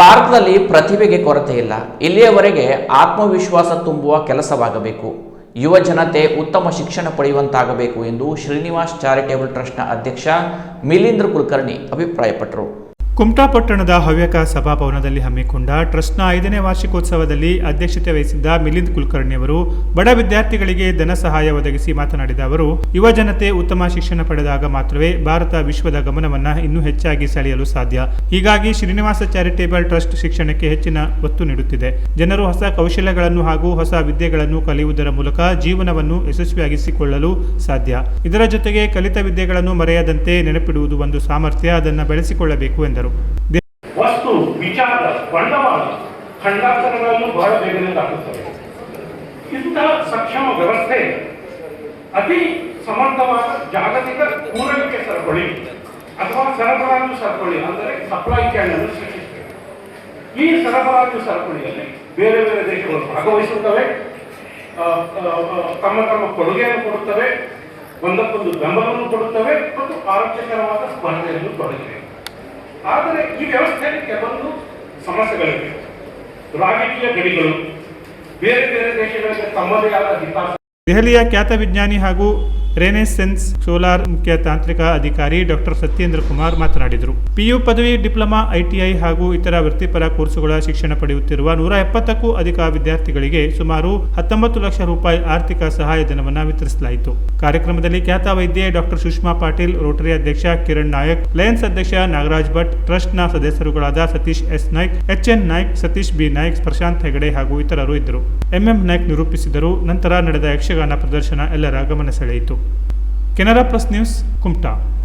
ಭಾರತದಲ್ಲಿ ಪ್ರತಿಭೆಗೆ ಕೊರತೆ ಇಲ್ಲ. ಇಲ್ಲಿಯವರೆಗೆ ಆತ್ಮವಿಶ್ವಾಸ ತುಂಬುವ ಕೆಲಸವಾಗಬೇಕು. ಯುವ ಜನತೆ ಉತ್ತಮ ಶಿಕ್ಷಣ ಪಡೆಯುವಂತಾಗಬೇಕು ಎಂದು ಶ್ರೀನಿವಾಸ್ ಚಾರಿಟೇಬಲ್ ಟ್ರಸ್ಟ್ನ ಅಧ್ಯಕ್ಷ ಮಿಲೀಂದ್ರ ಕುಲಕರ್ಣಿ ಅಭಿಪ್ರಾಯಪಟ್ಟರು. ಕುಮಟಾ ಪಟ್ಟಣದ ಹವ್ಯಕ ಸಭಾಭವನದಲ್ಲಿ ಹಮ್ಮಿಕೊಂಡ ಟ್ರಸ್ಟ್ನ ಐದನೇ ವಾರ್ಷಿಕೋತ್ಸವದಲ್ಲಿ ಅಧ್ಯಕ್ಷತೆ ವಹಿಸಿದ್ದ ಮಿಲಿಂದ್ ಕುಲಕರ್ಣಿ ಅವರು ಬಡ ವಿದ್ಯಾರ್ಥಿಗಳಿಗೆ ಧನ ಸಹಾಯ ಒದಗಿಸಿ ಮಾತನಾಡಿದ ಅವರು, ಯುವ ಜನತೆ ಉತ್ತಮ ಶಿಕ್ಷಣ ಪಡೆದಾಗ ಮಾತ್ರವೇ ಭಾರತ ವಿಶ್ವದ ಗಮನವನ್ನು ಇನ್ನೂ ಹೆಚ್ಚಾಗಿ ಸೆಳೆಯಲು ಸಾಧ್ಯ. ಹೀಗಾಗಿ ಶ್ರೀನಿವಾಸ ಚಾರಿಟೇಬಲ್ ಟ್ರಸ್ಟ್ ಶಿಕ್ಷಣಕ್ಕೆ ಹೆಚ್ಚಿನ ಒತ್ತು ನೀಡುತ್ತಿದೆ. ಜನರು ಹೊಸ ಕೌಶಲ್ಯಗಳನ್ನು ಹಾಗೂ ಹೊಸ ವಿದ್ಯೆಗಳನ್ನು ಕಲಿಯುವುದರ ಮೂಲಕ ಜೀವನವನ್ನು ಯಶಸ್ವಿಯಾಗಿಸಿಕೊಳ್ಳಲು ಸಾಧ್ಯ. ಇದರ ಜೊತೆಗೆ ಕಲಿತ ವಿದ್ಯೆಗಳನ್ನು ಮರೆಯದಂತೆ ನೆನಪಿಡುವುದು ಒಂದು ಸಾಮರ್ಥ್ಯ, ಅದನ್ನು ಬೆಳೆಸಿಕೊಳ್ಳಬೇಕು ಎಂದರು. ವಸ್ತು, ವಿಚಾರ, ಬಂಡವಾಳ, ಖಂಡಾಂತರಗಳನ್ನು ಬಹಳ ಬೇಗನೆ ದಾಟುತ್ತವೆ. ಇಂತಹ ಸಕ್ಷಮ ವ್ಯವಸ್ಥೆ ಅತಿ ಸಮರ್ಥವಾದ ಜಾಗತಿಕ ಪೂರೈಕೆ ಸರಪಳಿ ಅಥವಾ ಸರಬರಾಜು ಸರಪಳಿ ಅಂದರೆ ಸಪ್ಲೈ ಚೈನ್ ಅನ್ನು ಸೃಷ್ಟಿಸಿದೆ ಈ ಸರಬರಾಜು ಸರಪಳಿಯಲ್ಲಿ ಬೇರೆ ಬೇರೆ ದೇಶಗಳು ಭಾಗವಹಿಸುತ್ತವೆ. ತಮ್ಮ ತಮ್ಮ ಕೊಡುಗೆಯನ್ನು ಕೊಡುತ್ತವೆ, ಒಂದಕ್ಕೊಂದು ಬೆಂಬಲವನ್ನು ಕೊಡುತ್ತವೆ, ಮತ್ತು ಆರೋಗ್ಯಕರವಾದ ಸ್ಪರ್ಧೆಯನ್ನು ತೊಡಗಿವೆ. ಆದರೆ ಈ ವ್ಯವಸ್ಥೆಯಲ್ಲಿ ಕೆಲವೊಂದು ಸಮಸ್ಯೆಗಳಿವೆ. ರಾಜಕೀಯ ಗಡಿಗಳು. ಬೇರೆ ಬೇರೆ ದೇಶಗಳಿಗೆ ತಮ್ಮದೇ ಆದ ಹಿತಾಸಕ್ತಿ. ದೆಹಲಿಯ ಖ್ಯಾತ ವಿಜ್ಞಾನಿ ಹಾಗೂ ರೆನೆಸೆನ್ಸ್ ಸೋಲಾರ್ ಮುಖ್ಯ ತಾಂತ್ರಿಕ ಅಧಿಕಾರಿ ಡಾಕ್ಟರ್ ಸತ್ಯೇಂದ್ರ ಕುಮಾರ್ ಮಾತನಾಡಿದರು. ಪಿಯು ಪದವಿ, ಡಿಪ್ಲೊಮಾ ಐಟಿಐ ಹಾಗೂ ಇತರ ವೃತ್ತಿಪರ ಕೋರ್ಸುಗಳ ಶಿಕ್ಷಣ ಪಡೆಯುತ್ತಿರುವ ನೂರ ಎಪ್ಪತ್ತಕ್ಕೂ ಅಧಿಕ ವಿದ್ಯಾರ್ಥಿಗಳಿಗೆ ಸುಮಾರು ಹತ್ತೊಂಬತ್ತು ಲಕ್ಷ ರೂಪಾಯಿ ಆರ್ಥಿಕ ಸಹಾಯಧನವನ್ನು ವಿತರಿಸಲಾಯಿತು. ಕಾರ್ಯಕ್ರಮದಲ್ಲಿ ಖ್ಯಾತ ವೈದ್ಯೆ ಡಾಕ್ಟರ್ ಸುಷ್ಮಾ ಪಾಟೀಲ್, ರೋಟರಿ ಅಧ್ಯಕ್ಷ ಕಿರಣ್ ನಾಯಕ್, ಲಯನ್ಸ್ ಅಧ್ಯಕ್ಷ ನಾಗರಾಜ್ ಭಟ್, ಟ್ರಸ್ಟ್ನ ಸದಸ್ಯರುಗಳಾದ Satish S Naik H N Naik, Satish B Naik, Prashanth Hegde ಹಾಗೂ ಇತರರು ಇದ್ದರು. ಎಂಎಂ ನಾಯ್ಕ್ ನಿರೂಪಿಸಿದರು. ನಂತರ ನಡೆದ ಯಕ್ಷಗಾನ ಪ್ರದರ್ಶನ ಎಲ್ಲರ ಗಮನ ಸೆಳೆಯಿತು. Canara Plus News, Kumta.